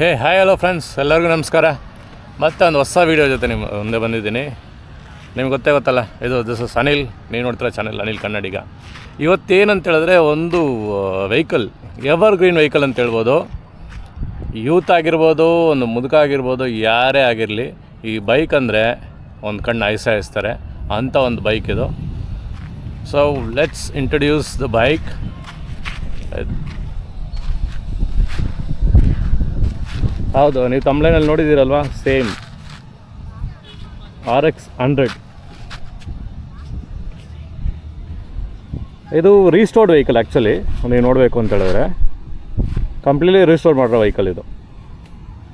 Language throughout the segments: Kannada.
ಹೇ, ಹಾಯ್, ಹಲೋ ಫ್ರೆಂಡ್ಸ್, ಎಲ್ಲರಿಗೂ ನಮಸ್ಕಾರ. ಮತ್ತೆ ಒಂದು ಹೊಸ ವೀಡಿಯೋ ಜೊತೆ ನಿಮ್ಮ ಮುಂದೆ ಬಂದಿದ್ದೀನಿ. ನಿಮ್ಗೆ ಗೊತ್ತೇ ಗೊತ್ತಲ್ಲ, ಇದು ದಿಸ್ ಇಸ್ ಅನಿಲ್ ನೀವು ನೋಡ್ತೀರ ಚಾನೆಲ್ ಅನಿಲ್ ಕನ್ನಡಿಗ ಇವತ್ತೇನಂತ ಹೇಳಿದ್ರೆ ಒಂದು ವೆಹಿಕಲ್ ಎವರ್ ಗ್ರೀನ್ ವೆಹಿಕಲ್ ಅಂತ ಹೇಳ್ಬೋದು. ಯೂತ್ ಆಗಿರ್ಬೋದು, ಒಂದು ಮುದುಕ ಆಗಿರ್ಬೋದು, ಯಾರೇ ಆಗಿರಲಿ, ಈ ಬೈಕ್ ಅಂದರೆ ಒಂದು ಕಣ್ಣು ಐಸಾಯಿಸ್ತಾರೆ ಅಂಥ ಒಂದು ಬೈಕ್ ಇದು. So let's introduce the bike ಹೌದು, ನೀವು ತಮ್ಲೈನಲ್ಲಿ ನೋಡಿದ್ದೀರಲ್ವಾ? ಸೇಮ್ ಆರ್ ಎಕ್ಸ್ ಹಂಡ್ರೆಡ್ ಇದು ರೀಸ್ಟೋರ್ಡ್ ವೆಹಿಕಲ್ ಆ್ಯಕ್ಚುಲಿ ನೀವು ನೋಡಬೇಕು ಅಂತ ಹೇಳಿದ್ರೆ. ಕಂಪ್ಲೀಟ್ಲಿ ರೀಸ್ಟೋರ್ ಮಾಡಿರೋ ವೆಹಿಕಲ್ ಇದು.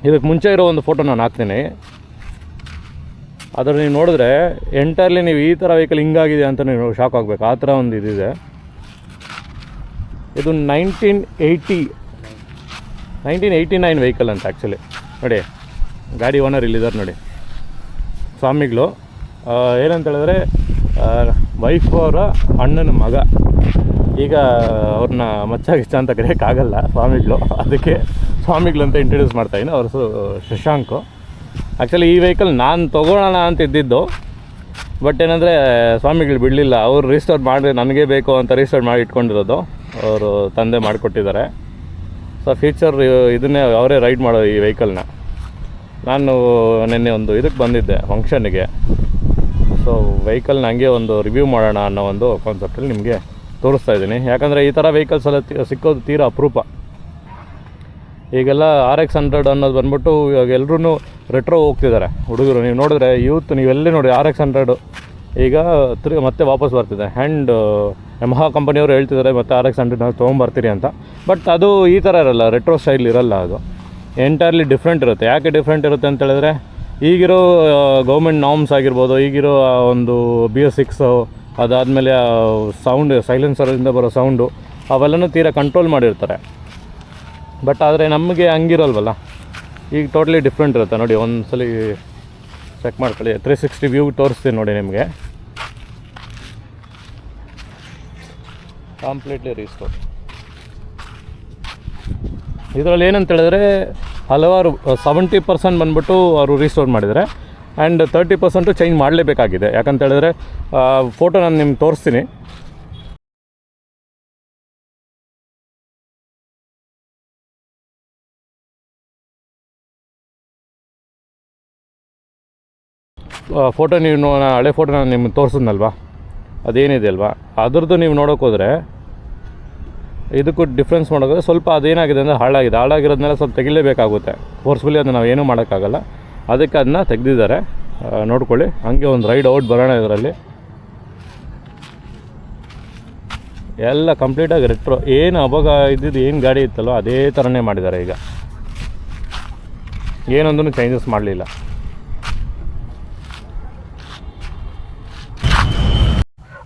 ಇದಕ್ಕೆ ಮುಂಚೆ ಇರೋ ಒಂದು ಫೋಟೋ ನಾನು ಹಾಕ್ತೀನಿ. ಆದರೆ ನೀವು ನೋಡಿದ್ರೆ ಎಂಟರ್ಲಿ ನೀವು ಈ ಥರ ವೆಹಿಕಲ್ ಹಿಂಗಾಗಿದೆ ಅಂತ ನೀವು ಶಾಕ್ ಆಗಬೇಕು. ಆ ಥರ ಒಂದು ಇದಿದೆ. ಇದು nineteen eighty nineteen eighty nine vehicle ಅಂತ ಆ್ಯಕ್ಚುಲಿ ನೋಡಿ, ಗಾಡಿ ಓನರ್ ಇಲ್ಲಿದ್ದಾರೆ ನೋಡಿ. ಸ್ವಾಮಿಗಳು ಏನಂತ ಹೇಳಿದ್ರೆ ವೈಫ್ ಅವರ ಅಣ್ಣನ ಮಗ. ಈಗ ಅವ್ರನ್ನ ಮಚ್ಚ ಗಿಚ್ಚ ಅಂತ ಕರೆಯೋಕ್ಕಾಗಲ್ಲ ಸ್ವಾಮಿಗಳು. ಅದಕ್ಕೆ ಸ್ವಾಮಿಗಳು ಅಂತ ಇಂಟ್ರೊಡ್ಯೂಸ್ ಮಾಡ್ತಾಯಿದ್ದೀನಿ ಅವ್ರ ಶಶಾಂಕು. ಆ್ಯಕ್ಚುಲಿ ಈ ವೆಹಿಕಲ್ ನಾನು ತೊಗೊಳ್ಳೋಣ ಅಂತ ಇದ್ದಿದ್ದು. ಬಟ್ ಏನಂದರೆ, ಸ್ವಾಮಿಗಳು ಬಿಡಲಿಲ್ಲ. ಅವ್ರು ರಿಜಿಸ್ಟರ್ ಮಾಡಿ ನನಗೆ ಬೇಕು ಅಂತ ರಿಜಿಸ್ಟರ್ ಮಾಡಿ ಇಟ್ಕೊಂಡಿರೋದು. ಅವರು ತಂದೆ ಮಾಡಿಕೊಟ್ಟಿದ್ದಾರೆ. ಸೊ ಫ್ಯೂಚರ್ ಇದನ್ನೇ ಅವರೇ ರೈಡ್ ಮಾಡೋದು ಈ ವೆಹಿಕಲ್ನ ನಾನು ನಿನ್ನೆ ಒಂದು ಇದಕ್ಕೆ ಬಂದಿದ್ದೆ ಫಂಕ್ಷನ್ನಿಗೆ ಸೊ ವೆಹಿಕಲ್ನ ಹಂಗೆ ಒಂದು ರಿವ್ಯೂ ಮಾಡೋಣ ಅನ್ನೋ ಒಂದು ಕಾನ್ಸೆಪ್ಟಲ್ಲಿ ನಿಮಗೆ ತೋರಿಸ್ತಾ ಇದ್ದೀನಿ. ಯಾಕಂದರೆ ಈ ಥರ ವೆಹಿಕಲ್ಸ್ ಎಲ್ಲ ಸಿಕ್ಕೋದು ತೀರಾ ಅಪರೂಪ. ಈಗೆಲ್ಲ ಆರ್ ಎಕ್ಸ್ ಹಂಡ್ರೆಡ್ ಅನ್ನೋದು ಬಂದ್ಬಿಟ್ಟು ಇವಾಗ ಎಲ್ಲರೂ ರೆಟ್ರೋ ಹೋಗ್ತಿದ್ದಾರೆ. ಹುಡುಗರು, ನೀವು ನೋಡಿದ್ರೆ ಯೂತ್ ನೀವೆಲ್ಲೇ ನೋಡಿ ಆರ್ ಎಕ್ಸ್ ಹಂಡ್ರೆಡು ಈಗ ತಿರ್ಗಿ ಮತ್ತೆ ವಾಪಸ್ ಬರ್ತಿದೆ. ಹ್ಯಾಂಡ್ ಯಮಹಾ ಕಂಪನಿಯವರು ಹೇಳ್ತಿದ್ದಾರೆ ಮತ್ತೆ ಆರ್ ಎಕ್ಸ್ ಹಂಡ್ರೆಡ್ ನಾವು ತೊಗೊಂಬರ್ತೀರಿ ಅಂತ. ಬಟ್ ಅದು ಈ ಥರ ಇರಲ್ಲ ರೆಟ್ರೋ ಸ್ಟೈಲ್ ಇರಲ್ಲ ಅದು. ಎಂಟೈರ್ಲಿ ಡಿಫ್ರೆಂಟ್ ಇರುತ್ತೆ. ಯಾಕೆ ಡಿಫ್ರೆಂಟ್ ಇರುತ್ತೆ ಅಂತ ಹೇಳಿದ್ರೆ, ಈಗಿರೋ ಗೌರ್ಮೆಂಟ್ ನಾಮ್ಸ್ ಆಗಿರ್ಬೋದು, ಈಗಿರೋ ಒಂದು ಬಿ ಎಸ್ ಸಿಕ್ಸು ಅದಾದಮೇಲೆ ಸೌಂಡ್ ಸೈಲೆನ್ಸರಿಂದ ಬರೋ ಸೌಂಡು ಅವೆಲ್ಲನೂ ತೀರಾ ಕಂಟ್ರೋಲ್ ಮಾಡಿರ್ತಾರೆ. ಬಟ್ ಆದರೆ ನಮಗೆ ಹಂಗಿರಲ್ವಲ್ಲ? ಈಗ ಟೋಟ್ಲಿ ಡಿಫ್ರೆಂಟ್ ಇರುತ್ತೆ. ನೋಡಿ ಒಂದು ಸಲ ಚೆಕ್ ಮಾಡ್ಕೊಳ್ಳಿ. ತ್ರೀ ಸಿಕ್ಸ್ಟಿ ವ್ಯೂ ತೋರಿಸ್ತೀನಿ ನೋಡಿ ನಿಮಗೆ. ಕಂಪ್ಲೀಟ್ಲಿ ರೀಸ್ಟೋರ್ ಇದರಲ್ಲಿ ಏನಂತ ಹೇಳಿದ್ರೆ, ಹಲವಾರು ಸೆವೆಂಟಿ ಪರ್ಸೆಂಟ್ ಬಂದ್ಬಿಟ್ಟು ಅವರು ರೀಸ್ಟೋರ್ ಮಾಡಿದ್ದಾರೆ. ಆ್ಯಂಡ್ ತರ್ಟಿ ಪರ್ಸೆಂಟು ಚೇಂಜ್ ಮಾಡಲೇಬೇಕಾಗಿದೆ. ಯಾಕಂತ ಹೇಳಿದ್ರೆ ಫೋಟೋ ನಾನು ನಿಮ್ಗೆ ತೋರಿಸ್ತೀನಿ. ಫೋಟೋ ನೀವು ನೋ ಹಳೆ ಫೋಟೋ ನಾನು ನಿಮ್ಗೆ ತೋರಿಸಿದ್ನಲ್ವಾ? ಅದೇನಿದೆ ಅಲ್ವಾ? ಅದ್ರದ್ದು ನೀವು ನೋಡೋಕೆ ಹೋದರೆ ಇದಕ್ಕೂ ಡಿಫ್ರೆನ್ಸ್ ಮಾಡೋಕೆ ಸ್ವಲ್ಪ ಅದೇನಾಗಿದೆ ಅಂದರೆ ಹಾಳಾಗಿದೆ. ಹಾಳಾಗಿರೋದನ್ನೆಲ್ಲ ಸ್ವಲ್ಪ ತೆಗಿಲೇಬೇಕಾಗುತ್ತೆ. ಫೋರ್ಸ್ಫುಲಿ ಅದನ್ನ ನಾವು ಏನೂ ಮಾಡೋಕ್ಕಾಗಲ್ಲ. ಅದಕ್ಕೆ ಅದನ್ನ ತೆಗೆದಿದ್ದಾರೆ. ನೋಡ್ಕೊಳ್ಳಿ. ಹಾಗೆ ಒಂದು ರೈಡ್ ಔಟ್ ಬರೋಣ ಇದರಲ್ಲಿ. ಎಲ್ಲ ಕಂಪ್ಲೀಟಾಗಿ ರೆಟ್ರೋ ಏನು ಅವಾಗ ಇದ್ದಿದ್ದು ಏನು ಗಾಡಿ ಇತ್ತಲ್ಲೋ ಅದೇ ಥರನೇ ಮಾಡಿದ್ದಾರೆ ಈಗ. ಏನೊಂದೂ ಚೇಂಜಸ್ ಮಾಡಲಿಲ್ಲ.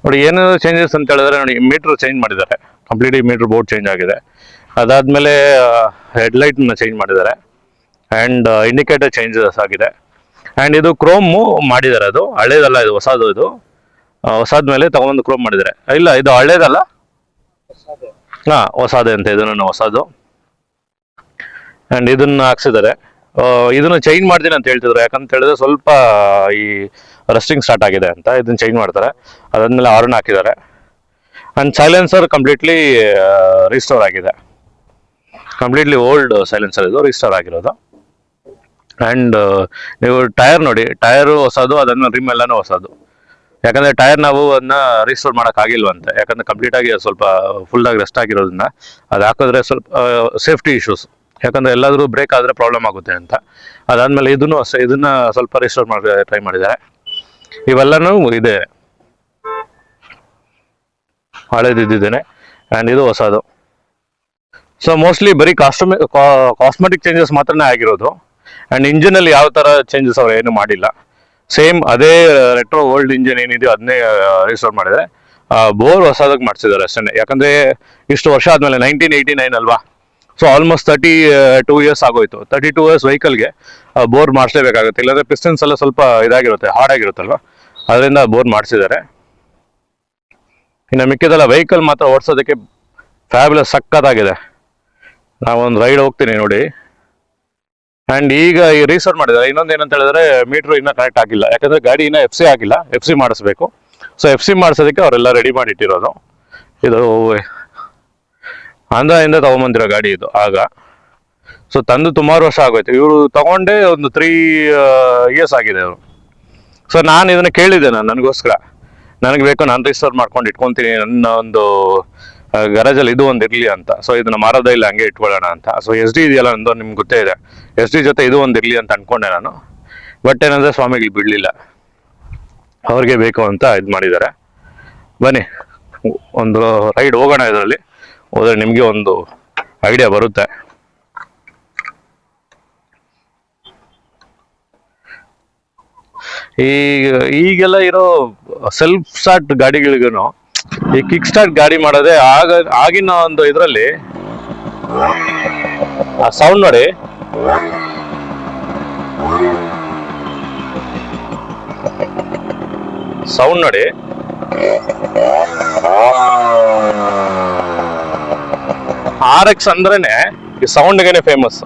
ನೋಡಿ ಏನೇನು ಚೇಂಜಸ್ ಅಂತ ಹೇಳಿದ್ರೆ ನೋಡಿ ಮೀಟ್ರ್ ಚೇಂಜ್ ಮಾಡಿದ್ದಾರೆ. ಕಂಪ್ಲೀಟ್ಲಿ ಮೀಟ್ರ್ ಬೋರ್ಡ್ ಚೇಂಜ್ ಆಗಿದೆ. ಅದಾದಮೇಲೆ ಹೆಡ್ಲೈಟ್ನ ಚೇಂಜ್ ಮಾಡಿದ್ದಾರೆ. ಆ್ಯಂಡ್ ಇಂಡಿಕೇಟರ್ ಚೇಂಜಸ್ ಆಗಿದೆ. ಆ್ಯಂಡ್ ಇದು ಕ್ರೋಮು ಮಾಡಿದ್ದಾರೆ ಅದು. ಹಳೇದಲ್ಲ ಇದು ಹೊಸದು ಇದು. ಹೊಸಾದ್ಮೇಲೆ ಹೊಸಾದ ಮೇಲೆ ತಗೊಂಡು ಕ್ರೋಮ್ ಮಾಡಿದ್ದಾರೆ. ಇಲ್ಲ ಇದು ಹಳೇದಲ್ಲ? ಹಾಂ ಹೊಸದೇ ಅಂತ ಇದನ್ನು ಹೊಸದು. ಆ್ಯಂಡ್ ಇದನ್ನ ಹಾಕ್ಸಿದ್ದಾರೆ. ಇದನ್ನು ಇದನ್ನ ಚೇಂಜ್ ಮಾಡ್ತೀನಿ ಅಂತ ಹೇಳ್ತಿದ್ರು. ಯಾಕಂತ ಹೇಳಿದ್ರೆ ಸ್ವಲ್ಪ ಈ ರಸ್ಟಿಂಗ್ ಸ್ಟಾರ್ಟ್ ಆಗಿದೆ ಅಂತ ಇದನ್ನ ಚೇಂಜ್ ಮಾಡ್ತಾರೆ. ಅದಾದ್ಮೇಲೆ ಆರ್ನ್ ಹಾಕಿದ್ದಾರೆ. ಆ್ಯಂಡ್ ಸೈಲೆನ್ಸರ್ ಕಂಪ್ಲೀಟ್ಲಿ ರಿಸ್ಟೋರ್ ಆಗಿದೆ. ಕಂಪ್ಲೀಟ್ಲಿ ಓಲ್ಡ್ ಸೈಲೆನ್ಸರ್ ಇದು ರಿಸ್ಟೋರ್ ಆಗಿರೋದು. ಆ್ಯಂಡ್ ನೀವು ಟೈರ್ ನೋಡಿ ಟೈರು ಹೊಸದು ಅದನ್ನು ರಿಮ್ ಎಲ್ಲನೂ ಹೊಸದು. ಯಾಕಂದ್ರೆ ಟೈರ್ ನಾವು ಅದನ್ನ ರಿಸ್ಟೋರ್ ಮಾಡೋಕ್ಕಾಗಿಲ್ವಂತೆ ಯಾಕಂದ್ರೆ ಕಂಪ್ಲೀಟ್ ಆಗಿ ಸ್ವಲ್ಪ ಫುಲ್ ಆಗಿ ರೆಸ್ಟ್ ಆಗಿರೋದನ್ನ ಅದು ಹಾಕಿದ್ರೆ ಸ್ವಲ್ಪ ಸೇಫ್ಟಿ ಇಶ್ಯೂಸ್ ಯಾಕಂದ್ರೆ ಎಲ್ಲಾದ್ರೂ ಬ್ರೇಕ್ ಆದ್ರೆ ಪ್ರಾಬ್ಲಮ್ ಆಗುತ್ತೆ ಅಂತ. ಅದಾದ್ಮೇಲೆ ಇದನ್ನು ಅಷ್ಟೇ ಇದನ್ನ ಸ್ವಲ್ಪ ರಿಸ್ಟೋರ್ ಮಾಡಿ ಟ್ರೈ ಮಾಡಿದ್ದಾರೆ. ಇವೆಲ್ಲನೂ ಇದೆ. ಹಳೇದಿದ್ದೇನೆ ಆ್ಯಂಡ್ ಇದು ಹೊಸದು. ಸೊ ಮೋಸ್ಟ್ಲಿ ಬರೀ ಕಾಸ್ಟಮ್ ಕಾಸ್ಮೆಟಿಕ್ ಚೇಂಜಸ್ ಮಾತ್ರನೇ ಆಗಿರೋದು. ಆ್ಯಂಡ್ ಇಂಜಿನಲ್ಲಿ ಯಾವ ಥರ ಚೇಂಜಸ್ ಅವ್ರು ಏನು ಮಾಡಿಲ್ಲ. ಸೇಮ್ ಅದೇ ರೆಟ್ರೋ ಓಲ್ಡ್ ಇಂಜಿನ್ ಏನಿದೆಯೋ ಅದನ್ನೇ ರಿಸ್ಟೋರ್ ಮಾಡಿದ್ದಾರೆ ಬೋರ್ ಹೊಸದಾಗಿ ಮಾಡಿಸಿದ್ದಾರೆ ಅಷ್ಟೇ ಯಾಕಂದರೆ ಇಷ್ಟು ವರ್ಷ ಆದಮೇಲೆ ನೈನ್ಟೀನ್ ಏಯ್ಟಿ ನೈನ್ ಅಲ್ವಾ? So almost thirty two years ಆಗೋಯ್ತು. ತರ್ಟಿ ಟೂ ಇಯರ್ಸ್ ವೆಹಿಕಲ್ಗೆ ಬೋರ್ ಮಾಡಿಸ್ಲೇಬೇಕಾಗುತ್ತೆ. ಇಲ್ಲಾಂದರೆ ಪಿಸ್ಟನ್ಸ್ ಎಲ್ಲ ಸ್ವಲ್ಪ ಇದಾಗಿರುತ್ತೆ ಹಾರ್ಡ್ ಆಗಿರುತ್ತಲ್ವ? ಅದರಿಂದ ಬೋರ್ ಮಾಡಿಸಿದ್ದಾರೆ. ಇನ್ನು ಮಿಕ್ಕಿದೆಲ್ಲ ವೆಹಿಕಲ್ ಮಾತ್ರ ಓಡಿಸೋದಕ್ಕೆ ಫ್ಯಾಬ್ಯುಲಸ್ ಸಕ್ಕತ್ತಾಗಿದೆ. ನಾವೊಂದು ರೈಡ್ ಹೋಗ್ತೀನಿ ನೋಡಿ. ಆ್ಯಂಡ್ ಈಗ ಈ ರೀಸೆಟ್ ಮಾಡಿದ್ದಾರೆ. ಇನ್ನೊಂದು ಏನಂತ ಹೇಳಿದ್ರೆ ಮೀಟ್ರ್ ಇನ್ನೂ ಕರೆಕ್ಟ್ ಆಗಿಲ್ಲ. ಯಾಕಂದರೆ ಗಾಡಿ ಇನ್ನೂ ಎಫ್ ಸಿ ಆಗಿಲ್ಲ. ಎಫ್ ಸಿ ಮಾಡಿಸ್ಬೇಕು. ಸೊ ಎಫ್ ಸಿ ಮಾಡಿಸೋದಕ್ಕೆ ಅವರೆಲ್ಲ ರೆಡಿ ಮಾಡಿಟ್ಟಿರೋದು. ಇದು ಆಂಧ್ರದಿಂದ ತಗೊಂಬಂದಿರೋ ಗಾಡಿ ಇದು, ಆಗ. ಸೊ ತಂದು ಸುಮಾರು ವರ್ಷ ಆಗೋಯ್ತು. ಇವರು ತಗೊಂಡೆ ಒಂದು ತ್ರೀ ಇಯರ್ಸ್ ಆಗಿದೆ ಅವರು. ಸೊ ನಾನು ಇದನ್ನು ಕೇಳಿದ್ದೆ ನಾನು, ನನಗೋಸ್ಕರ. ನನಗೆ ಬೇಕು, ನಾನು ರಿಜಿಸ್ಟರ್ ಮಾಡ್ಕೊಂಡು ಇಟ್ಕೊತೀನಿ, ನನ್ನ ಒಂದು ಗರಾಜಲ್ಲಿ ಇದು ಒಂದು ಇರಲಿ ಅಂತ. ಸೊ ಇದನ್ನು ಮಾರೋದೇ ಇಲ್ಲ, ಹಂಗೆ ಇಟ್ಕೊಳ್ಳೋಣ ಅಂತ. ಸೊ ಎಸ್ ಡಿ ಇದೆಯಲ್ಲ ಅಂದ್ರೆ ನಿಮ್ಗೆ ಗೊತ್ತೇ ಇದೆ. ಎಸ್ ಡಿ ಜೊತೆ ಇದು ಒಂದು ಇರಲಿ ಅಂತ ಅನ್ಕೊಂಡೆ ನಾನು. ಬಟ್ ಏನಂದ್ರೆ ಸ್ವಾಮಿಗಳು ಬಿಡಲಿಲ್ಲ. ಅವ್ರಿಗೆ ಬೇಕು ಅಂತ ಇದು ಮಾಡಿದ್ದಾರೆ. ಬನ್ನಿ, ಒಂದು ರೈಡ್ ಹೋಗೋಣ ಇದರಲ್ಲಿ. ಹೋದ್ರೆ ನಿಮಗೆ ಒಂದು ಐಡಿಯಾ ಬರುತ್ತೆ. ಈಗ, ಈಗೆಲ್ಲ ಇರೋ ಸೆಲ್ಫ್ ಸ್ಟಾರ್ಟ್ ಗಾಡಿಗಳಿಗೂ ಈ ಕಿಕ್ ಸ್ಟಾರ್ಟ್ ಗಾಡಿ ಮಾಡೋದೇ ಆಗ, ಆಗಿನ ಒಂದು ಇದರಲ್ಲಿ, ಆ ಸೌಂಡ್ ನೋಡಿ. ಸೌಂಡ್ ನೋಡಿ. ಆರ್ ಎಕ್ಸ್ ಅಂದ್ರೇನೆ ಈ ಸೌಂಡ್ಗೆನೆ ಫೇಮಸ್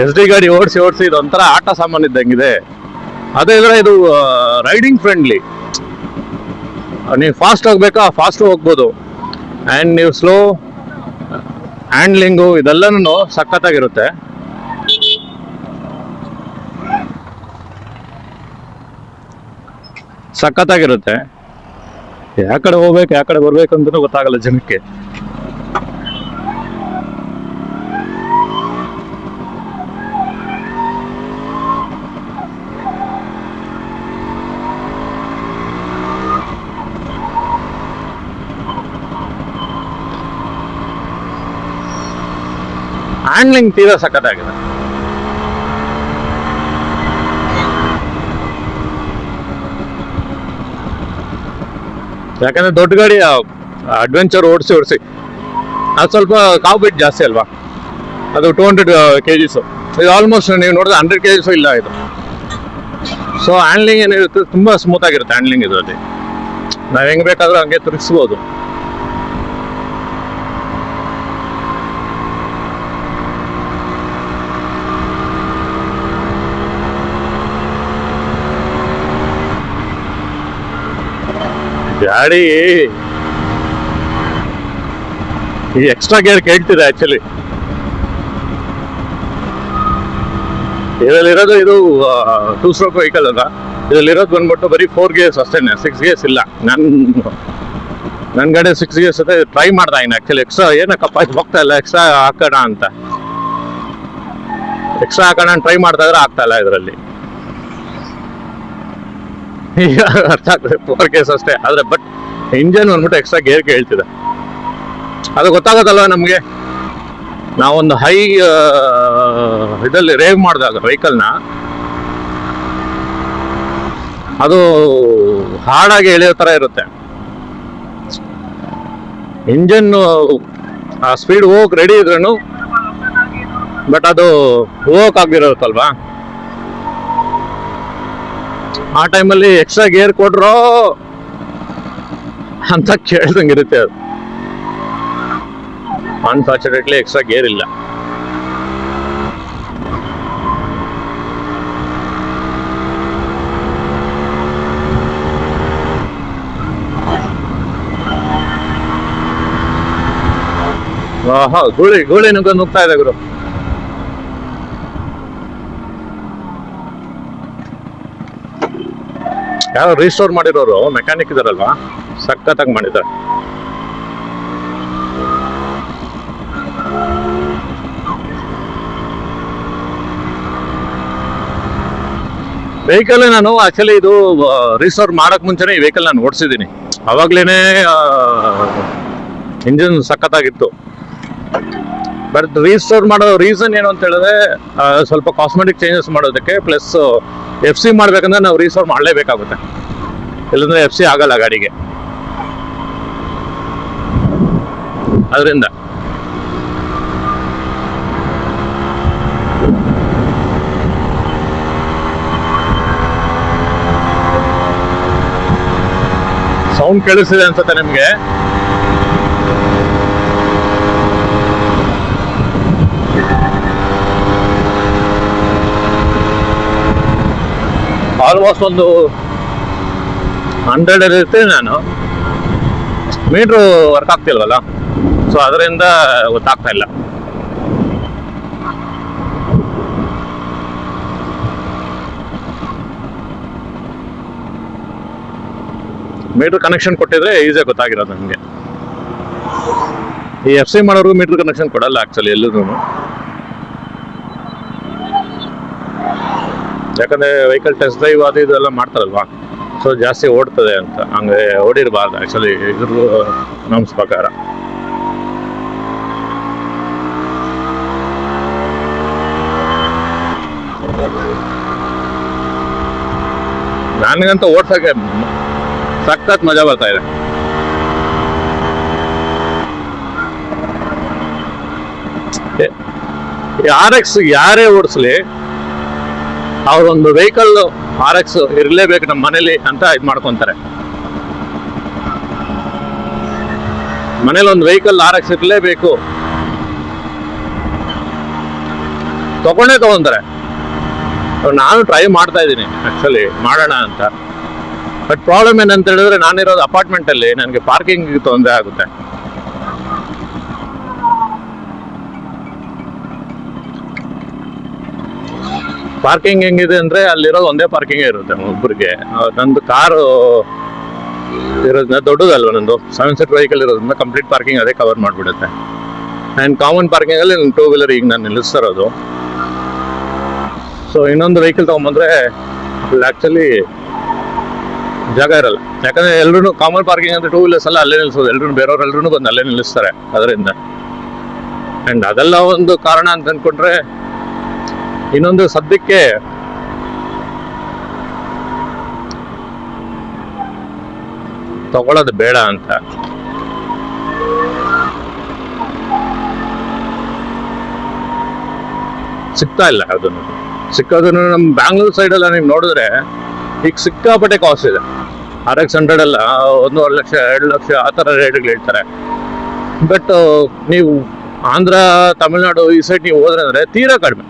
ಎಸ್ ಡಿ ಗಾಡಿ ಓಡಿಸಿ ಓಡಿಸಿ ಇದೊಂಥರ ಆಟ ಸಾಮಾನು ಇದ್ದಂಗಿದೆ. ಅದೇ ಇದ್ರೆ ಇದು ರೈಡಿಂಗ್ ಫ್ರೆಂಡ್ಲಿ ನೀವು ಫಾಸ್ಟ್ ಹೋಗ್ಬೇಕಾ? ಫಾಸ್ಟ್ ಹೋಗ್ಬೋದು. ಆ್ಯಂಡ್ ನೀವು ಸ್ಲೋ ಹ್ಯಾಂಡ್ಲಿಂಗು ಇದೆಲ್ಲನೂ ಸಖತ್ತಾಗಿರುತ್ತೆ. ಸಖತ್ತಾಗಿರುತ್ತೆ. ಯಾಕಡೆ ಹೋಗ್ಬೇಕು ಯಾಕಡೆ ಬರ್ಬೇಕು ಅಂತಲೂ ಗೊತ್ತಾಗಲ್ಲ ಜನಕ್ಕೆ. ಹ್ಯಾಂಡ್ಲಿಂಗ್ ತೀರಾ ಸಖತ್ತಾಗಿದೆ. ಯಾಕಂದ್ರೆ ದೊಡ್ಡ ಗಾಡಿ ಅಡ್ವೆಂಚರ್ ಓಡಿಸಿ ಓಡಿಸಿ. ಅದು ಸ್ವಲ್ಪ ಕಾವು ಜಾಸ್ತಿ ಅಲ್ವಾ? ಅದು ಟೂ ಹಂಡ್ರೆಡ್ ಕೆ ಜಿಸು ಇದು ಆಲ್ಮೋಸ್ಟ್ ನೀವು ನೋಡಿದ್ರೆ ಹಂಡ್ರೆಡ್ ಕೆ ಜಿಸು ಇಲ್ಲ ಇದು. ಸೊ ಹ್ಯಾಂಡ್ಲಿಂಗ್ ಏನಿರುತ್ತೆ, ತುಂಬ ಸ್ಮೂತ್ ಆಗಿರುತ್ತೆ ಹ್ಯಾಂಡ್ಲಿಂಗ್ ಇದರಲ್ಲಿ. ನಾವು ಹೆಂಗೆ ಬೇಕಾದ್ರೂ ಹಂಗೆ ತಿರುಗಿಸ್ಬೋದು. ಗಾಡಿ ಈ ಎಕ್ಸ್ಟ್ರಾ ಗೇರ್ ಕೇಳ್ತಿದೆ ಆಕ್ಚುಲಿ ಇದರಲ್ಲಿರೋದು ಇದು ಟೂ ಸ್ಟ್ರೋಕ್ ವೆಹಿಕಲ್ ಅಲ್ಲ. ಇದರಲ್ಲಿರೋದು ಬಂದ್ಬಿಟ್ಟು ಬರೀ ಫೋರ್ ಗೇರ್ಸ್ ಅಷ್ಟೇನೆ ಸಿಕ್ಸ್ ಗೇರ್ಸ್ ಇಲ್ಲ. ನನ್ನ ನನ್ನ ಗಾಡಿ ಸಿಕ್ಸ್ ಗೇರ್ಸ್ ಅದೇ ಟ್ರೈ ಮಾಡ್ದೆ ಇನ್ನು ಆ್ಯಕ್ಚುಲಿ ಎಕ್ಸ್ಟ್ರಾ ಏನಕ್ಕಪ್ಪ, ಇದು ಹೋಗ್ತಾ ಇಲ್ಲ ಎಕ್ಸ್ಟ್ರಾ ಹಾಕೋಣ ಅಂತ. ಎಕ್ಸ್ಟ್ರಾ ಹಾಕೋಣ ಟ್ರೈ ಮಾಡ್ತಾ ಇದ್ರೆ ಆಗ್ತಾ ಇಲ್ಲ ಇದರಲ್ಲಿ. ಈಗ ಅರ್ಥ ಆಗ್ತದೆ ಫೋರ್ ಕೇಸ್ ಅಷ್ಟೇ. ಆದರೆ ಬಟ್ ಇಂಜನ್ ಬಂದ್ಬಿಟ್ಟು ಎಕ್ಸ್ಟ್ರಾ ಗೇರ್ ಕೇಳ್ತಿದೆ. ಅದು ಗೊತ್ತಾಗೋದಲ್ವ ನಮಗೆ? ನಾವೊಂದು ಹೈ ಇದರಲ್ಲಿ ರೇವ್ ಮಾಡಿದಾಗ ವೆಹಿಕಲ್ನ ಅದು ಹಾಡಾಗಿ ಎಳೆಯೋ ಥರ ಇರುತ್ತೆ. ಇಂಜನ್ ಆ ಸ್ಪೀಡ್ ಹೋಗಕ್ಕೆ ರೆಡಿ ಇದ್ರೂ ಬಟ್ ಅದು ಹೋಗಕ್ಕಾಗಿರುತ್ತಲ್ವಾ ಆ ಟೈಮಲ್ಲಿ ಎಕ್ಸ್ಟ್ರಾ ಗೇರ್ ಕೊಡ್ರೋ ಅಂತ ಕೇಳ್ದಂಗಿರುತ್ತೆ ಅದು. ಅನ್ಫಾರ್ಚುನೇಟ್ಲಿ ಎಕ್ಸ್ಟ್ರಾ ಗೇರ್ ಇಲ್ಲ. ಗೂಳಿ ಗೂಳಿ ನುಗ್ಗ ನುಗ್ತಾ ಇದೆ ಗುರು. ಯಾರೋ ರಿಸ್ಟೋರ್ ಮಾಡಿರೋರು ಮೆಕ್ಯಾನಿಕ್ ಇದಾರಲ್ವಾ? ಸಖತ್ತಾಗಿ ಮಾಡಿದ್ದಾರೆ. ವೆಹಿಕಲ್ ನಾನು ಆಕ್ಚುಲಿ ಇದು ರಿಸ್ಟೋರ್ ಮಾಡಕ್ ಮುಂಚೆನೇ ಈ ವೆಹಿಕಲ್ ನಾನು ಓಡಿಸಿದ್ದೀನಿ. ಅವಾಗ್ಲೇನೆ ಇಂಜಿನ್ ಸಖತ್ತಾಗಿತ್ತು. ಬಟ್ ರೀಸ್ಟೋರ್ ಮಾಡೋ ರೀಸನ್ ಏನು ಅಂತ ಹೇಳಿದ್ರೆ ಸ್ವಲ್ಪ ಕಾಸ್ಮೆಟಿಕ್ ಚೇಂಜಸ್ ಮಾಡೋದಕ್ಕೆ ಪ್ಲಸ್ ಎಫ್ ಸಿ ಮಾಡ್ಬೇಕಂದ್ರೆ ನಾವು ರೀಸ್ಟೋರ್ ಮಾಡಲೇಬೇಕಾಗುತ್ತೆ. ಇಲ್ಲಂದ್ರೆ ಎಫ್ ಸಿ ಆಗಲ್ಲ ಗಾಡಿಗೆ. ಅದರಿಂದ. ಸೌಂಡ್ ಕೇಳಿಸಿದೆ ಅನ್ಸುತ್ತೆ ನಿಮಗೆ? ಆಲ್ಮೋಸ್ಟ್ ಒಂದು ಹಂಡ್ರೆಡ್ ಇರ್ತೀನಿ ನಾನು. Metre work ಆಗ್ತಿಲ್ವಲ್ಲ? ಸೊ ಅದರಿಂದ ಗೊತ್ತಾಗ್ತಾ ಇಲ್ಲ. ಮೀಟರ್ ಕನೆಕ್ಷನ್ ಕೊಟ್ಟಿದ್ರೆ ಈಸಿಯಾಗಿ ಗೊತ್ತಾಗಿರೋದು ನನಗೆ ಈ ಎಫ್ ಸಿ ಮಾಡೋರು ಮೀಟ್ರ್ ಕನೆಕ್ಷನ್ ಕೊಡಲ್ಲ ಆಕ್ಚುಲಿ ಎಲ್ಲರೂ ಯಾಕಂದ್ರೆ ವೆಹಿಕಲ್ ಟೆಸ್ಟ್ ಡ್ರೈವ್ ಅದು ಇದೆಲ್ಲ ಮಾಡ್ತಾರಲ್ವಾ? ಸೊ ಜಾಸ್ತಿ ಓಡ್ತದೆ ಅಂತ. ಹಂಗೆ ಓಡಿರಬಾರ್ದು ಆಕ್ಚುಲಿ ಇದ್ರ ನಮ್ಸ್ ಪ್ರಕಾರ. ನನಗಂತ ಓಡ್ಸೋಕ್ಕೆ ಸಖತ್ ಮಜಾ ಬರ್ತಾ ಇದೆ. ಆರ್ ಎಕ್ಸ್ ಯಾರೇ ಓಡಿಸ್ಲಿ ಅವ್ರೊಂದು ವೆಹಿಕಲ್ ಆರ್ ಎಕ್ಸ್ ಇರಲೇಬೇಕು ನಮ್ಮ ಮನೇಲಿ ಅಂತ ಇದು ಮಾಡ್ಕೊಂತಾರೆ. ಮನೇಲಿ ಒಂದು ವೆಹಿಕಲ್ ಆರ್ ಎಕ್ಸ್ ಇರಲೇಬೇಕು. ತಗೊಂಡೇ ತಗೊಂತಾರೆ. ನಾನು ಟ್ರೈ ಮಾಡ್ತಾ ಇದ್ದೀನಿ ಆಕ್ಚುಲಿ ಮಾಡೋಣ ಅಂತ. ಬಟ್ ಪ್ರಾಬ್ಲಮ್ ಏನಂತ ಹೇಳಿದ್ರೆ ನಾನಿರೋದು ಅಪಾರ್ಟ್ಮೆಂಟ್ ಅಲ್ಲಿ, ನನಗೆ ಪಾರ್ಕಿಂಗ್ ತೊಂದರೆ ಆಗುತ್ತೆ. ಪಾರ್ಕಿಂಗ್ ಹೆಂಗಿದೆ ಅಂದ್ರೆ ಅಲ್ಲಿರೋದು ಒಂದೇ ಪಾರ್ಕಿಂಗ್ ಇರುತ್ತೆ ಒಬ್ಬರಿಗೆ ನಂದು ಕಾರು ಇರೋದ್ರಿಂದ ದೊಡ್ಡದಲ್ವ ನಂದು? ಸೆವೆನ್ ಸೀಟ್ ವೆಹಿಕಲ್ ಇರೋದ್ರಿಂದ ಕಂಪ್ಲೀಟ್ ಪಾರ್ಕಿಂಗ್ ಅದೇ ಕವರ್ ಮಾಡಿಬಿಡುತ್ತೆ. ಆ್ಯಂಡ್ ಕಾಮನ್ ಪಾರ್ಕಿಂಗ್ ಅಲ್ಲಿ ಟೂ ವೀಲರ್ ಈಗ ನಾನು ನಿಲ್ಲಿಸ್ತಾ ಇರೋದು. ಸೊ ಇನ್ನೊಂದು ವೆಹಿಕಲ್ ತೊಗೊಂಬಂದ್ರೆ ಅಲ್ಲಿ ಆ್ಯಕ್ಚುಲಿ ಜಾಗ ಇರಲ್ಲ. ಯಾಕಂದ್ರೆ ಎಲ್ಲರೂ ಕಾಮನ್ ಪಾರ್ಕಿಂಗ್ ಅಂದ್ರೆ ಟೂ ವೀಲರ್ಸ್ ಎಲ್ಲ ಅಲ್ಲೇ ನಿಲ್ಲಿಸೋದು ಎಲ್ಲರೂ ಬೇರೆಯವ್ರು ಎಲ್ಲರೂ ಬಂದು ಅಲ್ಲೇ ನಿಲ್ಲಿಸ್ತಾರೆ ಅದರಿಂದ. ಆ್ಯಂಡ್ ಅದೆಲ್ಲ ಒಂದು ಕಾರಣ ಅಂತ ಅನ್ಕೊಂಡ್ರೆ ಇನ್ನೊಂದು ಸದ್ಯಕ್ಕೆ ತಗೊಳ್ಳೋದು ಬೇಡ ಅಂತ. ಸಿಗ್ತಾ ಇಲ್ಲ ಅದನ್ನು ಸಿಕ್ಕೋದನ್ನು ನಮ್ಮ ಬ್ಯಾಂಗ್ಳೂರ್ ಸೈಡೆಲ್ಲ ನೀವು ನೋಡಿದ್ರೆ ಈಗ ಸಿಕ್ಕಾಪಟ್ಟೆ ಕಾಸ್ಟ್ ಇದೆ. ಆರ್ ಎಕ್ಸ್ ಹಂಡ್ರೆಡ್ ಎಲ್ಲ ಒಂದೂವರೆ ಲಕ್ಷ, ಎರಡು ಲಕ್ಷ, ಆ ಥರ ರೇಟ್ಗಳು ಹೇಳ್ತಾರೆ. ಬಟ್ ನೀವು ಆಂಧ್ರ, ತಮಿಳ್ನಾಡು ಈ ಸೈಡ್ ನೀವು ಹೋದ್ರೆ ಅಂದರೆ ತೀರಾ ಕಡಿಮೆ.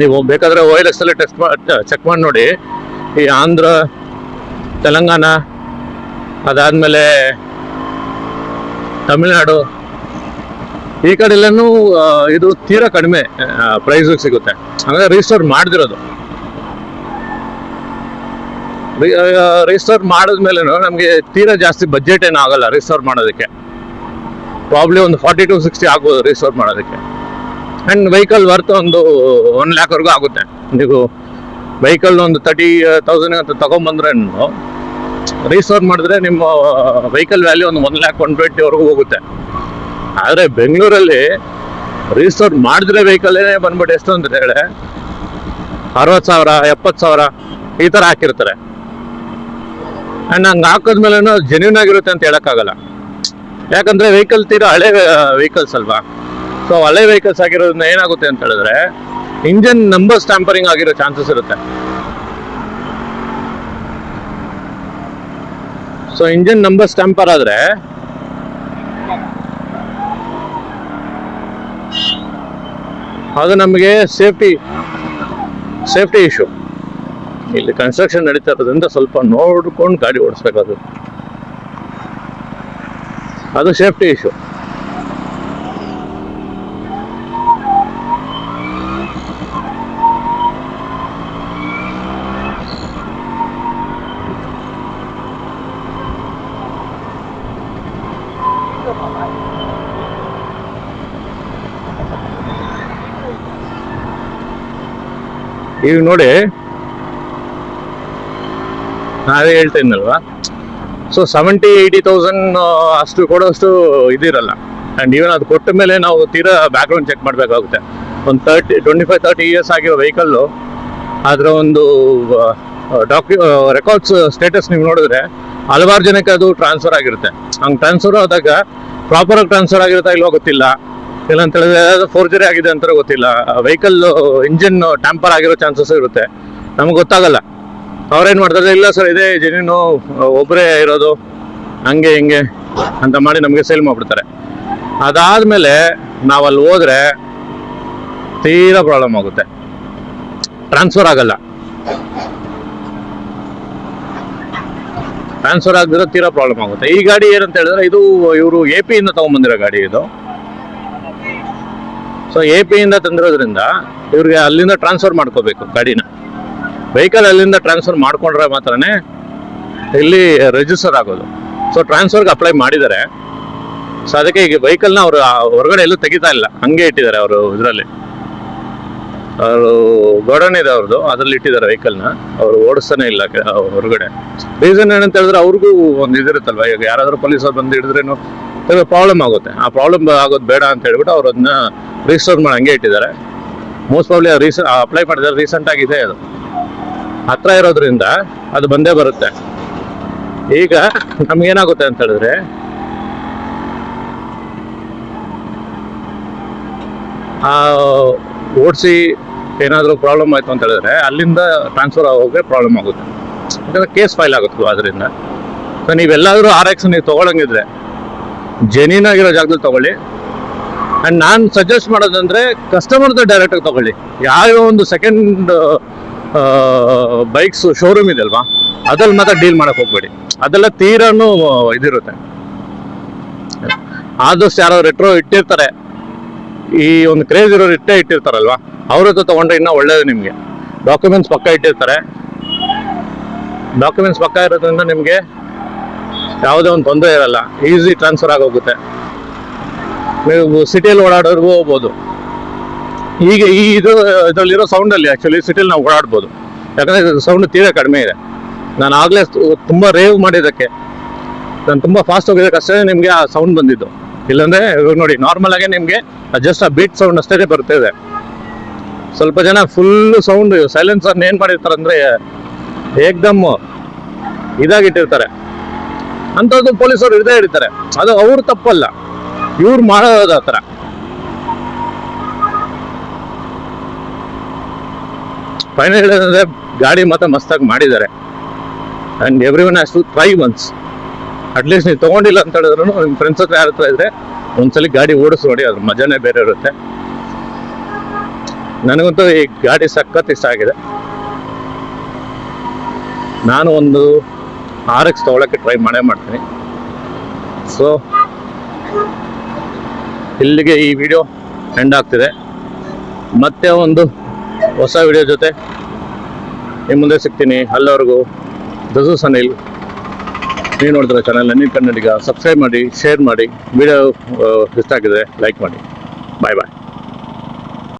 ನೀವು ಬೇಕಾದ್ರೆ ಓ ಎಲ್ ಎಕ್ಸ್ ಅಲ್ಲಿ ಟೆಸ್ಟ್ ಚೆಕ್ ಮಾಡಿ ನೋಡಿ. ಈ ಆಂಧ್ರ, ತೆಲಂಗಾಣ, ಅದಾದಮೇಲೆ ತಮಿಳ್ನಾಡು, ಈ ಕಡೆ ಎಲ್ಲನೂ ಇದು ತೀರಾ ಕಡಿಮೆ ಪ್ರೈಸ್ ಸಿಗುತ್ತೆ. ಹಂಗಾದ್ರೆ ರಿಜಿಸ್ಟರ್ ಮಾಡಿದಿರೋದು. ರಿಜಿಸ್ಟರ್ ಮಾಡಿದ್ಮೇಲೆ ನಮಗೆ ತೀರಾ ಜಾಸ್ತಿ ಬಜೆಟ್ ಏನೂ ಆಗಲ್ಲ ರಿಜಿಸ್ಟರ್ ಮಾಡೋದಕ್ಕೆ. ಪ್ರಾಬ್ಲಿ ಒಂದು ಫಾರ್ಟಿ ಟು ಸಿಕ್ಸ್ಟಿ ಆಗ್ಬೋದು ರಿಜಿಸ್ಟರ್ ಮಾಡೋದಕ್ಕೆ. ಆ್ಯಂಡ್ ವೆಹಿಕಲ್ ವರ್ತ್ ಒಂದು ಒನ್ ಲ್ಯಾಕ್ವರೆಗೂ ಆಗುತ್ತೆ. ನೀವು ವೆಹಿಕಲ್ ಒಂದು ತರ್ಟಿ ತೌಸಂಡ್ ಅಂತ ನೀವು ರಿಜಿಸ್ಟರ್ ಮಾಡಿದ್ರೆ ನಿಮ್ಮ ವೆಹಿಕಲ್ ವ್ಯಾಲ್ಯೂ ಒಂದು ಒನ್ ಲ್ಯಾಕ್ ಒನ್ ಟ್ವೆಂಟಿವರೆಗೂ ಹೋಗುತ್ತೆ. ಆದರೆ ಬೆಂಗಳೂರಲ್ಲಿ ರಿಜಿಸ್ಟರ್ ಮಾಡಿದ್ರೆ ವೆಹಿಕಲ್ಲೇ ಬಂದ್ಬಿಟ್ಟು ಎಷ್ಟು ಅಂತ ಹೇಳಿ ಅರವತ್ತು ಸಾವಿರ, ಎಪ್ಪತ್ತು ಸಾವಿರ ಈ ಥರ ಹಾಕಿರ್ತಾರೆ. ಆ್ಯಂಡ್ ಹಂಗೆ ಹಾಕಿದ್ಮೇಲೆ ಜೆನ್ಯೂನ್ ಆಗಿರುತ್ತೆ ಅಂತ ಹೇಳೋಕ್ಕಾಗಲ್ಲ. ಯಾಕಂದರೆ ವೆಹಿಕಲ್ ತೀರಾ ಹಳೆ ವೆಹಿಕಲ್ಸ್ ಅಲ್ವಾ? ಸೊ ಹಳೆ ವೆಹಿಕಲ್ಸ್ ಆಗಿರೋದ್ರಿಂದ ಏನಾಗುತ್ತೆ ಅಂತ ಹೇಳಿದ್ರೆ ಇಂಜನ್ ನಂಬರ್ ಸ್ಟ್ಯಾಂಪರಿಂಗ್ ಆಗಿರೋ ಚಾನ್ಸಸ್ ಇರುತ್ತೆ. ಸೊ ಇಂಜನ್ ನಂಬರ್ ಸ್ಟ್ಯಾಂಪರ್ ಆದ್ರೆ, ಅದು ನಮಗೆ ಸೇಫ್ಟಿ ಸೇಫ್ಟಿ ಇಶ್ಯೂ ಇಲ್ಲಿ ಕನ್ಸ್ಟ್ರಕ್ಷನ್ ನಡೀತಾ ಇರೋದ್ರಿಂದ ಸ್ವಲ್ಪ ನೋಡ್ಕೊಂಡು ಗಾಡಿ ಓಡಿಸ್ಬೇಕಾದ್ರು ಅದು ಸೇಫ್ಟಿ ಇಶ್ಯೂ ಈಗ ನೋಡಿ. ನಾವೇ ಹೇಳ್ತಾ ಸೊ ಸೆವೆಂಟಿ ಏಯ್ಟಿ ತೌಸಂಡ್ ಅಷ್ಟು ಕೊಡೋಷ್ಟು ಇದಿರಲ್ಲ. ಆ್ಯಂಡ್ ಈವನ್ ಅದು ಕೊಟ್ಟ ಮೇಲೆ ನಾವು ತೀರಾ ಬ್ಯಾಕ್ಗ್ರೌಂಡ್ ಚೆಕ್ ಮಾಡಬೇಕಾಗುತ್ತೆ. ಒಂದು thirty twenty five thirty years ಆಗಿರೋ ವೆಹಿಕಲ್ಲು ಅದರ ಒಂದು ಡಾಕ್ಯು ರೆಕಾರ್ಡ್ಸ್ ಸ್ಟೇಟಸ್ ನೀವು ನೋಡಿದ್ರೆ ಹಲವಾರು ಜನಕ್ಕೆ ಅದು ಟ್ರಾನ್ಸ್ಫರ್ ಆಗಿರುತ್ತೆ. ಹಂಗೆ ಟ್ರಾನ್ಸ್ಫರ್ ಆದಾಗ ಪ್ರಾಪರಾಗಿ ಟ್ರಾನ್ಸ್ಫರ್ ಆಗಿರುತ್ತಾ ಇಲ್ವೋ ಗೊತ್ತಿಲ್ಲ. ಇಲ್ಲ ಅಂತ ಹೇಳಿದ್ರೆ ಫೋರ್ಜರಿ ಆಗಿದೆ ಅಂತ ಗೊತ್ತಿಲ್ಲ. ವೆಹಿಕಲ್ ಇಂಜಿನ್ ಟ್ಯಾಂಪರ್ ಆಗಿರೋ ಚಾನ್ಸಸ್ ಇರುತ್ತೆ. ನಮ್ಗೆ ಗೊತ್ತಾಗಲ್ಲ. ಅವ್ರೇನು ಮಾಡ್ತಾರೆ, ಇಲ್ಲ ಸರ್ ಇದೇ ಜನೀನು ಒಬ್ಬರೇ ಇರೋದು, ಹಂಗೆ ಹಿಂಗೆ ಅಂತ ಮಾಡಿ ನಮಗೆ ಸೇಲ್ ಮಾಡಿಬಿಡ್ತಾರೆ. ಅದಾದಮೇಲೆ ನಾವು ಅಲ್ಲಿ ಹೋದ್ರೆ ತೀರಾ ಪ್ರಾಬ್ಲಮ್ ಆಗುತ್ತೆ. ಟ್ರಾನ್ಸ್ಫರ್ ಆಗಲ್ಲ. ಟ್ರಾನ್ಸ್ಫರ್ ಆಗದಿರೋ ತೀರಾ ಪ್ರಾಬ್ಲಮ್ ಆಗುತ್ತೆ. ಈ ಗಾಡಿ ಏನಂತ ಹೇಳಿದ್ರೆ, ಇದು ಇವರು ಎ ಪಿಯಿಂದ ತೊಗೊಂಬಂದಿರೋ ಗಾಡಿ ಇದು. ಸೊ ಎ ಪಿಯಿಂದ ತಂದಿರೋದ್ರಿಂದ ಇವ್ರಿಗೆ ಅಲ್ಲಿಂದ ಟ್ರಾನ್ಸ್ಫರ್ ಮಾಡ್ಕೋಬೇಕು ಗಾಡಿನ. ವೆಹಿಕಲ್ ಅಲ್ಲಿಂದ ಟ್ರಾನ್ಸ್ಫರ್ ಮಾಡ್ಕೊಂಡ್ರೆ ಮಾತ್ರನೇ ಇಲ್ಲಿ ರಿಜಿಸ್ಟರ್ ಆಗೋದು. ಸೊ ಟ್ರಾನ್ಸ್ಫರ್ಗೆ ಅಪ್ಲೈ ಮಾಡಿದ್ದಾರೆ. ಸೊ ಅದಕ್ಕೆ ಈಗ ವೆಹಿಕಲ್ನ ಅವರು ಹೊರಗಡೆ ಎಲ್ಲೂ ತೆಗಿತಾ ಇಲ್ಲ. ಹಂಗೆ ಇಟ್ಟಿದ್ದಾರೆ ಅವರು ಇದರಲ್ಲಿ. ಅವರು ಗೋಡನ್ ಇದೆ ಅವ್ರದ್ದು ಅದರಲ್ಲಿ ಇಟ್ಟಿದ್ದಾರೆ ವೆಹಿಕಲ್ನ ಅವರು ಓಡಿಸ್ತಾನೆ ಇಲ್ಲ ಹೊರಗಡೆ. ರೀಸನ್ ಏನಂತ ಹೇಳಿದ್ರೆ ಅವ್ರಿಗೂ ಒಂದು ಇದಿರುತ್ತಲ್ವ, ಈಗ ಯಾರಾದರೂ ಪೊಲೀಸರು ಬಂದು ಹಿಡಿದ್ರೇನು ಪ್ರಾಬ್ಲಮ್ ಆಗುತ್ತೆ. ಆ ಪ್ರಾಬ್ಲಮ್ ಆಗೋದು ಬೇಡ ಅಂತ ಹೇಳ್ಬಿಟ್ಟು ಅವ್ರು ಅದನ್ನ ರಿಜಿಸ್ಟರ್ ಮಾಡಿ ಹಂಗೆ ಇಟ್ಟಿದ್ದಾರೆ. ಮೋಸ್ಟ್ ಪ್ರಾಬ್ಲಿ ರೀಸ ಅಪ್ಲೈ ಮಾಡಿದ್ದಾರೆ ರೀಸೆಂಟ್ ಆಗಿದೆ ಅದು. ಹತ್ರ ಇರೋದ್ರಿಂದ ಅದು ಬಂದೇ ಬರುತ್ತೆ. ಈಗ ನಮ್ಗೇನಾಗುತ್ತೆ ಅಂತ ಹೇಳಿದ್ರೆ, ಆ, ಓಡಿಸಿ ಏನಾದರೂ ಪ್ರಾಬ್ಲಮ್ ಆಯಿತು ಅಂತ ಹೇಳಿದ್ರೆ ಅಲ್ಲಿಂದ ಟ್ರಾನ್ಸ್ಫರ್ ಆಗೋಕೆ ಪ್ರಾಬ್ಲಮ್ ಆಗುತ್ತೆ. ಯಾಕಂದ್ರೆ ಕೇಸ್ ಫೈಲ್ ಆಗುತ್ತೆ ಅದರಿಂದ. ಸೊ ನೀವೆಲ್ಲಾದರೂ ಆರ್ ಎಕ್ಸ್ ನೀವು ತೊಗೊಳಂಗಿದ್ರೆ ಜೆನ್ಯೂನ್ ಆಗಿರೋ ಜಾಗದಲ್ಲಿ ತೊಗೊಳ್ಳಿ. ಆ್ಯಂಡ್ ನಾನು ಸಜೆಸ್ಟ್ ಮಾಡೋದಂದ್ರೆ ಕಸ್ಟಮರ್ದು ಡೈರೆಕ್ಟಾಗಿ ತಗೊಳ್ಳಿ. ಯಾವ ಒಂದು ಸೆಕೆಂಡ್ ಬೈಕ್ಸ್ ಶೋರೂಮ್ ಇದೆ ಅಲ್ವಾ ಅದ್ರಲ್ಲಿ ಮಾತ್ರ ಡೀಲ್ ಮಾಡೋಕೆ ಹೋಗ್ಬೇಡಿ. ಅದೆಲ್ಲ ತೀರಾನು, ಇದಿರುತ್ತೆ. ಆದಷ್ಟು ಯಾರೋ ರೆಟ್ರೋ ಇಟ್ಟಿರ್ತಾರೆ. ಈ ಒಂದು ಕ್ರೇಜ್ ಇರೋರು ಇಟ್ಟೇ ಇಟ್ಟಿರ್ತಾರಲ್ವಾ, ಅವ್ರ ಹತ್ರ ತೊಗೊಂಡ್ರೆ ಇನ್ನೂ ಒಳ್ಳೇದು ನಿಮಗೆ. ಡಾಕ್ಯುಮೆಂಟ್ಸ್ ಪಕ್ಕ ಇಟ್ಟಿರ್ತಾರೆ. ಡಾಕ್ಯುಮೆಂಟ್ಸ್ ಪಕ್ಕ ಇರೋದ್ರಿಂದ ನಿಮಗೆ ಯಾವುದೇ ಒಂದು ತೊಂದರೆ ಇರಲ್ಲ. ಈಸಿ ಟ್ರಾನ್ಸ್ಫರ್ ಆಗೋಗುತ್ತೆ. ನೀವು ಸಿಟಿಯಲ್ಲಿ ಓಡಾಡೋರ್ಗೂ ಹೋಗ್ಬೋದು. ಈಗ ಈ ಇದು, ಇದರಲ್ಲಿರೋ ಸೌಂಡಲ್ಲಿ ಆ್ಯಕ್ಚುಲಿ ಸಿಟಿಲಿ ನಾವು ಓಡಾಡ್ಬೋದು. ಯಾಕಂದರೆ ಸೌಂಡ್ ತೀರಾ ಕಡಿಮೆ ಇದೆ. ನಾನು ಆಗಲೇ ತುಂಬ ರೇವ್ ಮಾಡಿದ್ದಕ್ಕೆ. ನಾನು ತುಂಬ ಫಾಸ್ಟ್ ಹೋಗಿದ್ದಕ್ಕೆ ಅಷ್ಟೇ ನಿಮಗೆ ಆ ಸೌಂಡ್ ಬಂದಿದ್ದು. ಇಲ್ಲಾಂದರೆ, ಇವಾಗ ನೋಡಿ ನಾರ್ಮಲ್ ಆಗಿ ನಿಮಗೆ ಜಸ್ಟ್ ಆ ಬೀಟ್ ಸೌಂಡ್ ಅಷ್ಟೇ ಬರ್ತಿದೆ ಸ್ವಲ್ಪ ಜನ ಫುಲ್ ಸೌಂಡ್ ಸೈಲೆನ್ಸರ್ನ ಏನು ಮಾಡಿರ್ತಾರೆ ಅಂದರೆ ಏಕ್ದಮ್ ಇದಾಗಿಟ್ಟಿರ್ತಾರೆ. ಅಂಥದ್ದು ಪೊಲೀಸರು ಇದೇ ಇರ್ತಾರೆ. ಅದು ಅವ್ರ ತಪ್ಪಲ್ಲ. ಇವ್ರು ಮಾಡೋದು ಆ ಥರ. ಫೈನಲ್ ಹೇಳೋದಂದ್ರೆ ಗಾಡಿ ಮಾತ್ರ ಮಸ್ತಾಗಿ ಮಾಡಿದ್ದಾರೆ. And every one has to try once at least ನೀವು ತೊಗೊಂಡಿಲ್ಲ ಅಂತ ಹೇಳಿದ್ರು ನಿಮ್ಮ ಫ್ರೆಂಡ್ಸ್ ಹತ್ರ ಯಾರ ಹತ್ರ ಇದ್ರೆ ಒಂದ್ಸಲಿ ಗಾಡಿ ಓಡಿಸಿ ನೋಡಿ, ಅದ್ರ ಮಜಾನೇ ಬೇರೆ ಇರುತ್ತೆ. ನನಗಂತೂ ಈ ಗಾಡಿ ಸಖತ್ ಇಷ್ಟ ಆಗಿದೆ. ನಾನು ಒಂದು ಆರ್ ಎಕ್ಸ್ ತೊಗೊಳಕ್ಕೆ ಟ್ರೈ ಮಾಡೇ ಮಾಡ್ತೀನಿ. ಸೊ ಇಲ್ಲಿಗೆ ಈ ವಿಡಿಯೋ ಎಂಡ್ ಆಗ್ತಿದೆ. ಮತ್ತೆ ಒಂದು ಹೊಸ ವಿಡಿಯೋ ಜೊತೆ ನಿಮ್ಮ ಮುಂದೆ ಸಿಗ್ತೀನಿ. ಅಲ್ಲವರೆಗೂ ದಸು ಸನಿಲ್. ನೀವು ನೋಡಿದ್ರೆ ಚಾನಲ್ ನನ್ನ ಕನ್ನಡಿಗ ಸಬ್ಸ್ಕ್ರೈಬ್ ಮಾಡಿ ಶೇರ್ ಮಾಡಿ. ವಿಡಿಯೋ ಇಷ್ಟ ಆಗಿದ್ರೆ ಲೈಕ್ ಮಾಡಿ. ಬಾಯ್ ಬಾಯ್